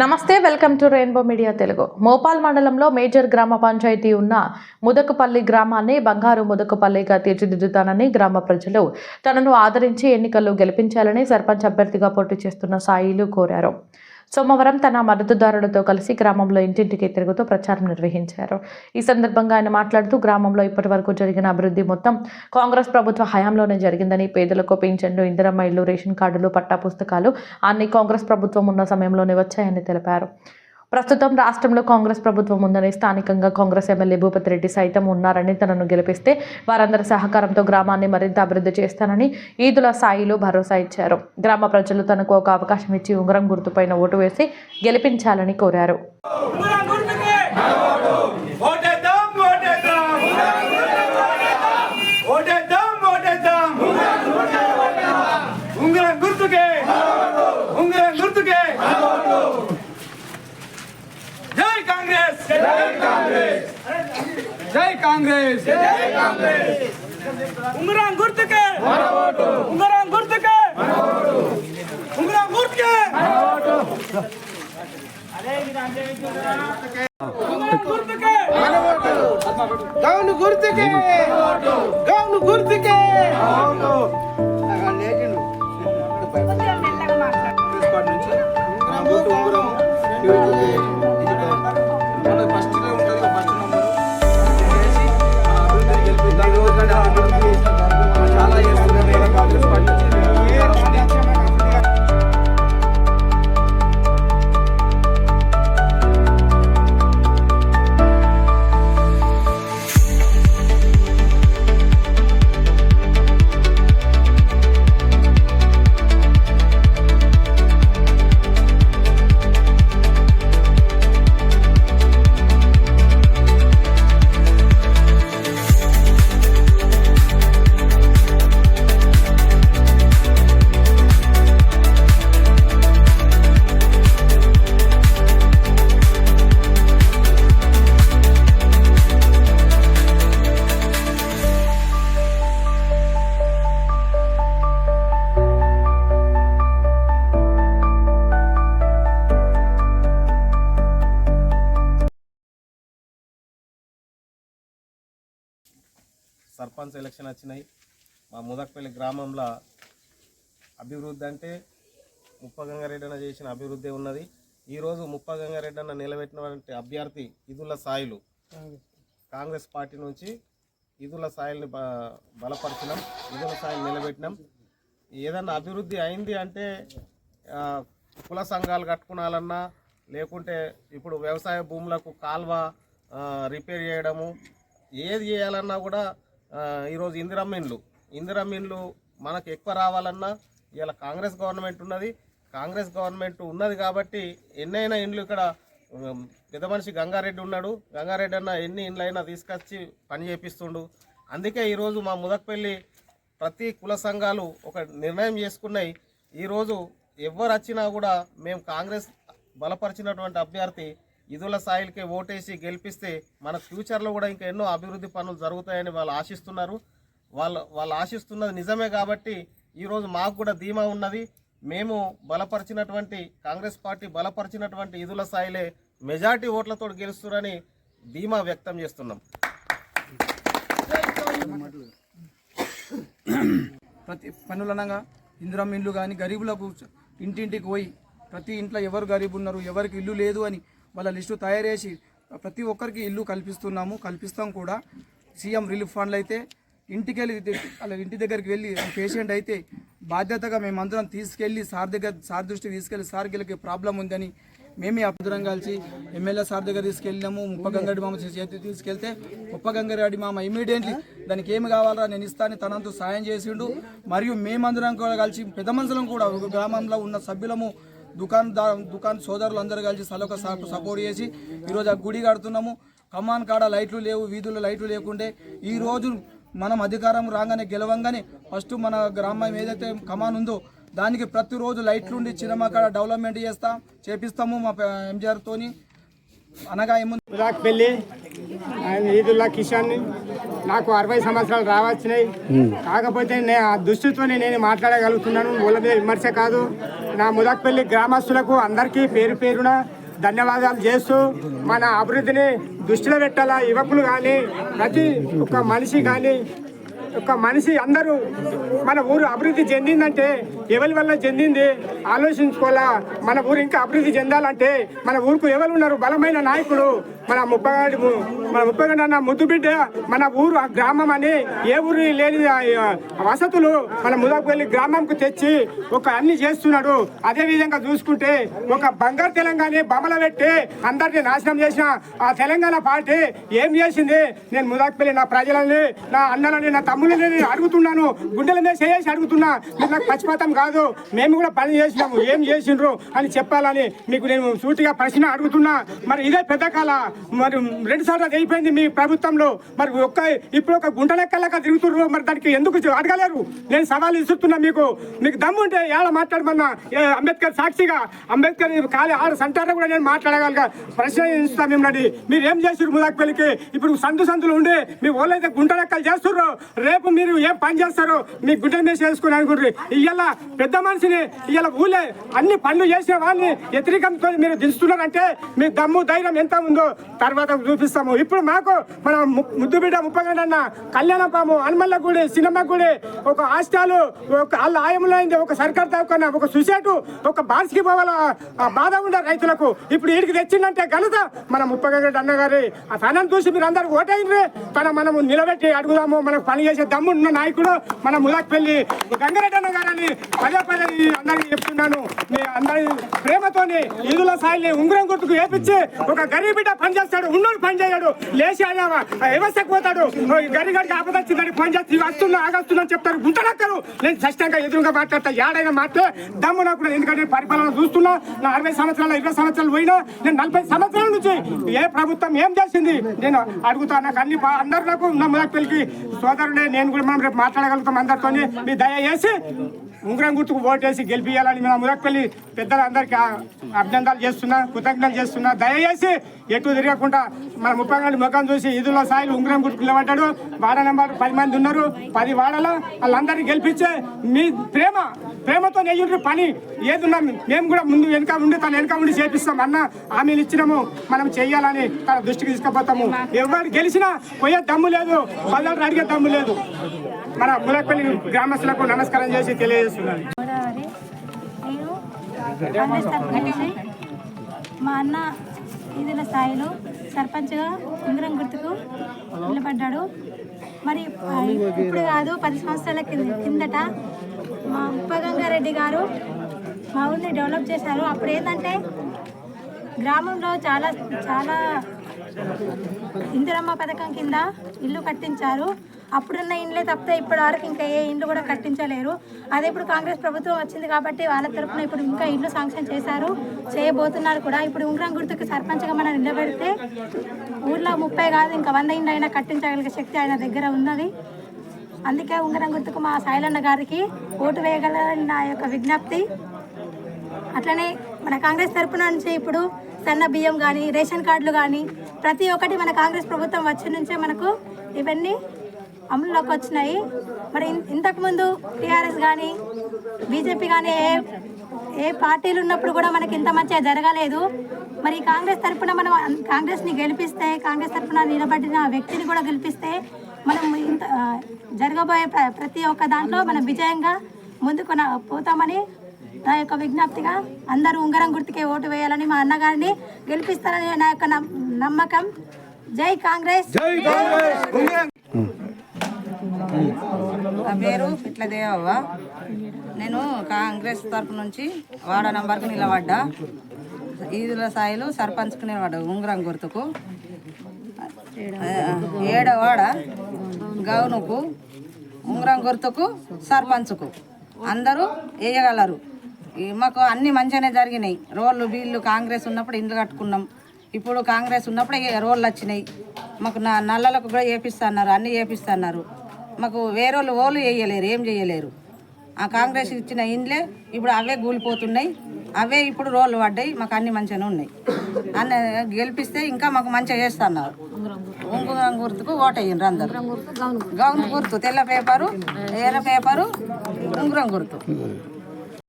నమస్తే welcome to rainbow media Telugu. Mopal మండలంలో major గ్రామ పంచాయతీ ఉన్న ముదకపల్లి గ్రామాన్ని బంగారు ముదకపల్లిగా తీర్చిదిద్దుతానని గ్రామ ప్రజలు తనను ఆదరించి ఎన్నికల్లో గెలిపించాలని సర్పంచ్ అభ్యర్థిగా పోటీ చేస్తున్న సాయిలు కోరారు. సోమవారం తన మద్దతుదారులతో కలిసి గ్రామంలో ఇంటింటికి తిరుగుతూ ప్రచారం నిర్వహించారు. ఈ సందర్భంగా ఆయన మాట్లాడుతూ గ్రామంలో ఇప్పటి వరకు జరిగిన అభివృద్ధి మొత్తం కాంగ్రెస్ ప్రభుత్వ హయాంలోనే జరిగిందని పేదలకు పింఛన్లు ఇందిరమ్మ ఇళ్ళు రేషన్ కార్డులు పట్టా పుస్తకాలు అన్ని కాంగ్రెస్ ప్రభుత్వం ఉన్న సమయంలోనే వచ్చాయని తెలిపారు. ప్రస్తుతం రాష్ట్రంలో కాంగ్రెస్ ప్రభుత్వం ఉందని స్థానికంగా కాంగ్రెస్ ఎమ్మెల్యే భూపతి రెడ్డి సైతం ఉన్నారని తనను గెలిపిస్తే వారందరి సహకారంతో గ్రామాన్ని మరింత అభివృద్ధి చేస్తానని ఈదుల సాయిలో భరోసా ఇచ్చారు. గ్రామ ప్రజలు తనకు ఒక అవకాశం ఇచ్చి ఉంగరం గుర్తుపైన ఓటు వేసి గెలిపించాలని కోరారు ఉంగరం గుర్తుకే ఓటేద్దాం ఓటేద్దాం ఓటేద్దాం ఓటేద్దాం ఉంగరం గుర్తుకే ఉంగరం గుర్తుకే జై కాంగ్రెస్ జై కాంగ్రెస్. జై కాంగ్రెస్. ఉంగరం గుర్తుకే. ఉంగరం గుర్తుకే. ఉంగరం గుర్తుకే. గౌను గుర్తుకే. గౌను గుర్తుకే. చాలా సర్పంచ్ ఎలక్షన్ వచ్చినాయి. మా ముదక్పల్లి గ్రామంలో అభివృద్ధి అంటే ముప్పగంగారెడ్డి అన్న చేసిన అభివృద్ధి ఉన్నది. ఈరోజు ముప్పగంగారెడ్డి అన్న నిలబెట్టినటువంటి అభ్యర్థి ఇదుల సాయిలు. కాంగ్రెస్ పార్టీ నుంచి ఇదుల సాయిల్ని బ బలపరిచినాం. ఇదుల సాయిలు నిలబెట్టినాం. ఏదన్నా అభివృద్ధి అయింది అంటే కుల సంఘాలు కట్టుకునాలన్నా లేకుంటే ఇప్పుడు వ్యవసాయ భూములకు కాల్వ రిపేర్ చేయడము ఏది చేయాలన్నా కూడా ఈరోజు ఇందిరమ్మ ఇండ్లు. మనకు ఎక్కువ రావాలన్నా ఇలా కాంగ్రెస్ గవర్నమెంట్ ఉన్నది. కాంగ్రెస్ గవర్నమెంట్ ఉన్నది కాబట్టి ఎన్నైనా ఇండ్లు ఇక్కడ పెద్ద మనిషి గంగారెడ్డి ఉన్నాడు. గంగారెడ్డి అన్న ఎన్ని ఇండ్లైనా తీసుకొచ్చి పని చేపిస్తుండు. అందుకే ఈరోజు మా ముదక్పల్లి ప్రతి కుల సంఘాలు ఒక నిర్ణయం చేసుకున్నాయి. ఈరోజు ఎవరు వచ్చినా కూడా మేము కాంగ్రెస్ బలపరిచినటువంటి అభ్యర్థి ఇదుల సాయిల్కే ఓటేసి గెలిపిస్తే మన ఫ్యూచర్లో కూడా ఇంకా ఎన్నో అభివృద్ధి పనులు జరుగుతాయని వాళ్ళు ఆశిస్తున్నారు. వాళ్ళు వాళ్ళు ఆశిస్తున్నది నిజమే కాబట్టి ఈరోజు మాకు కూడా ధీమా ఉన్నది. మేము బలపరిచినటువంటి కాంగ్రెస్ పార్టీ బలపరిచినటువంటి ఇదుల సాయిలే మెజార్టీ ఓట్లతో గెలుస్తున్నారని ధీమా వ్యక్తం చేస్తున్నాం. ప్రతి పనులనగా ఇందిరం ఇల్లు కానీ గరీబులకు ఇంటింటికి పోయి ప్రతి ఇంట్లో ఎవరు గరీబు ఉన్నారు ఎవరికి ఇల్లు లేదు అని వాళ్ళ లిస్టు తయారు చేసి ప్రతి ఒక్కరికి ఇల్లు కల్పిస్తున్నాము కల్పిస్తాం కూడా. సీఎం రిలీఫ్ ఫండ్లు అయితే ఇంటికి వెళ్ళి అలా ఇంటి దగ్గరికి వెళ్ళి పేషెంట్ అయితే బాధ్యతగా మేమందరం తీసుకెళ్ళి సార్ దగ్గర సార్ దృష్టికి తీసుకెళ్ళి సార్ వీళ్ళకి ప్రాబ్లం ఉందని మేమే అభ్యర్థం కలిసి ఎమ్మెల్యే సార్ దగ్గర తీసుకెళ్ళినాము. ముప్ప గంగారెడ్డి మామ చేతి తీసుకెళ్తే ముప్ప గంగారెడ్డి మామ ఇమీడియట్లీ దానికి ఏమి కావాలా నేను ఇస్తాను తనంతో సాయం చేసిండు. మరియు మేమందరం కూడా కలిసి పెద్ద మనుషులం కూడా ఒక గ్రామంలో ఉన్న సభ్యులము దుకాన్ దుకాన్ సోదరులు అందరూ కలిసి సలొక సపోర్ట్ చేసి ఈరోజు ఆ గుడి కడుతున్నాము. కమాన్ కాడ లైట్లు లేవు వీధుల్లో లైట్లు లేకుండే. ఈ రోజు మనం అధికారం రాగానే గెలవంగానే ఫస్ట్ మన గ్రామం ఏదైతే కమాన్ ఉందో దానికి ప్రతిరోజు లైట్లు ఉండి చిన్నమ్మ కాడ డెవలప్మెంట్ చేస్తాం చేపిస్తాము మా ఎంజిఆర్ తోని. అనగా ఏముంది? విరాట్ పెళ్ళి ఆయన ఈదుల్లా కిషన్ నాకు అరవై సంవత్సరాలు రావచ్చినాయి కాకపోతే నే ఆ దృష్టితో నేను మాట్లాడగలుగుతున్నాను. వాళ్ళ మీద విమర్శ కాదు. నా ముదక్పల్లి గ్రామస్తులకు అందరికీ పేరు పేరున ధన్యవాదాలు చేస్తూ మన అభివృద్ధిని దృష్టిలో పెట్టాలా యువకులు కానీ ప్రతి ఒక్క మనిషి కానీ ఒక మనిషి అందరూ మన ఊరు అభివృద్ధి చెందిందంటే ఎవరి వల్ల చెందింది? ఆలోచించుకోవాలా. మన ఊరు ఇంకా అభివృద్ధి చెందాలంటే మన ఊరుకు ఎవరు ఉన్నారు? బలమైన నాయకుడు మన ముప్పగాడు మన ముప్పై అన్న ముద్దు బిడ్డ మన ఊరు ఆ గ్రామం అని ఏ ఊరు లేని వసతులు మన ముదపల్లి గ్రామంకు తెచ్చి ఒక అన్ని చేస్తున్నాడు. అదే విధంగా చూసుకుంటే ఒక బంగారు తెలంగాణ బొమ్మల పెట్టి అందరినీ నాశనం చేసిన ఆ తెలంగాణ పార్టీ ఏం చేసింది? నేను ముదాక్పల్లి నా ప్రజలని నా అన్నలని నా తమ్ముళ్ళని అడుగుతున్నాను. గుండెల మీద చేసి అడుగుతున్నా. మీరు నాకు పచ్చిపాతం కాదు. మేము కూడా పని చేసినాము. ఏం చేసిండ్రు అని చెప్పాలని మీకు నేను సూటిగా ప్రశ్న అడుగుతున్నా. మరి ఇదే పెద్ద కాల మరి రెండు సార్లు అయిపోయింది మీ ప్రభుత్వంలో. మరి ఒక్క ఇప్పుడు ఒక గుంట లెక్కలక తిరుగుతున్నారు మరి దానికి ఎందుకు అడగలేరు? నేను సవాల్ ఇస్తున్నా మీకు. మీకు దమ్ము ఉంటే ఏడ మాట్లాడమన్నా అంబేద్కర్ సాక్షిగా అంబేద్కర్ కాలి ఆడ సంటారా కూడా నేను మాట్లాడగలగా. ప్రశ్న ఇస్తా మిమ్మల్ని. మీరు ఏం చేసారు ముదాక్పల్లికి ఇప్పుడు సందు సందులు ఉండి మీ వాళ్ళైతే గుంట లెక్కలు చేస్తుర్రు? రేపు మీరు ఏం పని చేస్తారో మీ గుంట మీద చేసుకుని అనుకుంటారు ఇవాళ పెద్ద మనిషిని ఇవాళ ఊళ్ళే అన్ని పనులు చేసిన వాళ్ళని వ్యతిరేకంతో మీరు దించుతున్నారంటే మీ దమ్ము ధైర్యం ఎంత ఉందో తర్వాత చూపిస్తాము. ఇప్పుడు మాకు మన ముద్దు బిడ్డ ముప్పగండి అన్న కళ్యాణ పాము హనుమల్ల గుడి సినిమా గుడి ఒక హాస్టల్ ఒక వాళ్ళ ఆయంలో అయింది ఒక సర్కార్ తక్కువ ఒక సుసేటు ఒక బార్సికి పోవాల బాధ ఉండే రైతులకు ఇప్పుడు వీడికి తెచ్చిందంటే ఘనత మన ముప్పగండి అన్న గారి ఆ తనను చూసి మీరు అందరు ఓటైండ్రి. తన మనము నిలబెట్టి అడుగుదాము మనకు పని చేసే దమ్ముడు ఉన్న నాయకుడు మన ములాక్పల్లి గంగారెడ్డి అన్న గారని పదే పదే ఈ అందరికీ చెప్తున్నాను. మీ అందరి ప్రేమతోని ఈదుల సాయిని ఉంగరం గుర్తుకు వేపించి ఒక గరీబ్ బిడ్డ పని చేస్తాడు ఉన్నోడు పని చేయడు లేచి ఆయన వ్యవస్థకు పోతాడు? ఓ ఈ గరీబ్ గడికి ఆపదొచ్చిందని పని చేస్తే వస్తున్నా ఆగస్తున్నా చెప్తారు. గుంటలక్కరు నేను స్పష్టంగా ఎదురుగా మాట్లాడతా. ఏడైనా మాట్లే దమ్ము నాకు ఎందుకంటే పరిపాలన చూస్తున్నా. నా అరవై సంవత్సరాలు ఇరవై సంవత్సరాలు పోయినా నేను నలభై సంవత్సరాల నుంచి ఏ ప్రభుత్వం ఏం చేసింది? నేను అడుగుతా నాకు అన్ని అందరు నాకు నా సోదరుడే నేను కూడా మనం రేపు మాట్లాడగలుగుతాం అందరితో మీ దయ చేసి ఉంగరం గుర్తుకు ఓటేసి గెలిపియాలని మన ముదక్పల్లి పెద్దలందరికీ అభినందనలు చేస్తున్నా కృతజ్ఞతలు చేస్తున్నా. దయచేసి ఎటు తిరగకుండా మన ముప్పై గంటల ముఖం చూసి ఇదిలో సాయిలు ఉంగరం గుర్తుకు నిలబడ్డాడు వాడ నెంబర్ పది మంది ఉన్నారు. పది వాడలో వాళ్ళందరినీ గెలిపించే మీ ప్రేమ ప్రేమతో నెయ్యుండ్రు పని. ఏదున్నా మేము కూడా ముందు వెనక ఉండి తన వెనక ఉండి చేపిస్తాం. అన్న హామీలు ఇచ్చినాము. మనం చెయ్యాలని తన దృష్టికి తీసుకుపోతాము. ఎవరు గెలిచినా పోయే దమ్ము లేదు. పల్లెలు అడిగే దమ్ము లేదు. మన ములక్పల్లి గ్రామస్తులకు నమస్కారం చేసి తెలియజేస్తున్నాను. మా అన్న ఈదుల స్థాయిలో సర్పంచ్గా ఉంగరం గుర్తుకు నిలబడ్డాడు. మరి ఇప్పుడు కాదు పది సంవత్సరాల కింద కిందట మా ఉప్పగంగారెడ్డి గారు మా ఊరిని డెవలప్ చేశారు. అప్పుడు ఏంటంటే గ్రామంలో చాలా చాలా ఇందిరమ్మ పథకం కింద ఇల్లు కట్టించారు. అప్పుడున్న ఇండ్లే తప్పితే ఇప్పటి వరకు ఇంకా ఏ ఇండ్లు కూడా కట్టించలేరు. అదే ఇప్పుడు కాంగ్రెస్ ప్రభుత్వం వచ్చింది కాబట్టి వాళ్ళ తరపున ఇప్పుడు ఇంకా ఇండ్లు శాంక్షన్ చేశారు చేయబోతున్నారు కూడా. ఇప్పుడు ఉంగరం గుర్తుకు సర్పంచ్గా మనం నిలబెడితే ఊర్లో ముప్పై కాదు ఇంకా వంద ఇండ్లు అయినా కట్టించగలిగే శక్తి ఆయన దగ్గర ఉన్నది. అందుకే ఉంగరం గుర్తుకు మా సాయిలన్న గారికి ఓటు వేయగలని నా యొక్క విజ్ఞప్తి. అట్లనే మన కాంగ్రెస్ తరపున నుంచి ఇప్పుడు సన్న బియ్యం కానీ రేషన్ కార్డులు కానీ ప్రతి ఒక్కటి మన కాంగ్రెస్ ప్రభుత్వం వచ్చి నుంచే మనకు ఇవన్నీ అమలులోకి వచ్చినాయి. మరి ఇన్- ఇంతకుముందు టీఆర్ఎస్ కానీ బీజేపీ కానీ ఏ ఏ పార్టీలు ఉన్నప్పుడు కూడా మనకి ఇంత మంచిగా జరగలేదు. మరి కాంగ్రెస్ తరపున మనం కాంగ్రెస్ని గెలిపిస్తే కాంగ్రెస్ తరపున నిలబడిన వ్యక్తిని కూడా గెలిపిస్తే మనం ఇంత జరగబోయే ప్ర- ప్రతి ఒక్క దాంట్లో మనం విజయంగా ముందుకు పోతామని నా యొక్క విజ్ఞప్తిగా అందరూ ఉంగరం గుర్తుకే ఓటు వేయాలని మా అన్నగారిని గెలిపిస్తారని నా యొక్క నమ్మకం. జై కాంగ్రెస్. నా పేరు పిట్ల దేవవ్వ నేను కాంగ్రెస్ తరపు నుంచి వాడ నంబర్కి నిలబడ్డా. ఈదుల సాయిలు సర్పంచ్కు నిలబడ్డా ఉంగరం గుర్తుకు. ఏడవాడ ఏడో వాడ గౌనుకు ఉంగరం గుర్తుకు సర్పంచ్కు. అందరూ వేయగలరు. ఈ మాకు అన్ని మంచిగానే జరిగినాయి. రోడ్లు బీళ్ళు కాంగ్రెస్ ఉన్నప్పుడు ఇండ్లు కట్టుకున్నాం. ఇప్పుడు కాంగ్రెస్ ఉన్నప్పుడు రోళ్ళు రోడ్లు వచ్చినాయి. మాకు నా నల్లలకు కూడా వేపిస్తున్నారు అన్నీ వేపిస్తున్నారు మాకు వేరే వాళ్ళు ఓళ్ళు వేయలేరు ఏం చేయలేరు. ఆ కాంగ్రెస్ ఇచ్చిన ఇండ్లే ఇప్పుడు అవే కూలిపోతున్నాయి అవే ఇప్పుడు రోడ్లు పడ్డాయి మాకు అన్ని మంచిగానే ఉన్నాయి. అన్న గెలిపిస్తే ఇంకా మాకు మంచిగా చేస్తున్నారు. ఉంగురం గుర్తుకు ఓటయ్యిండ్రు అందరు. గౌన్. గుర్తు తెల్ల పేపరు ఎర్ర పేపరు ఉంగురం గుర్తు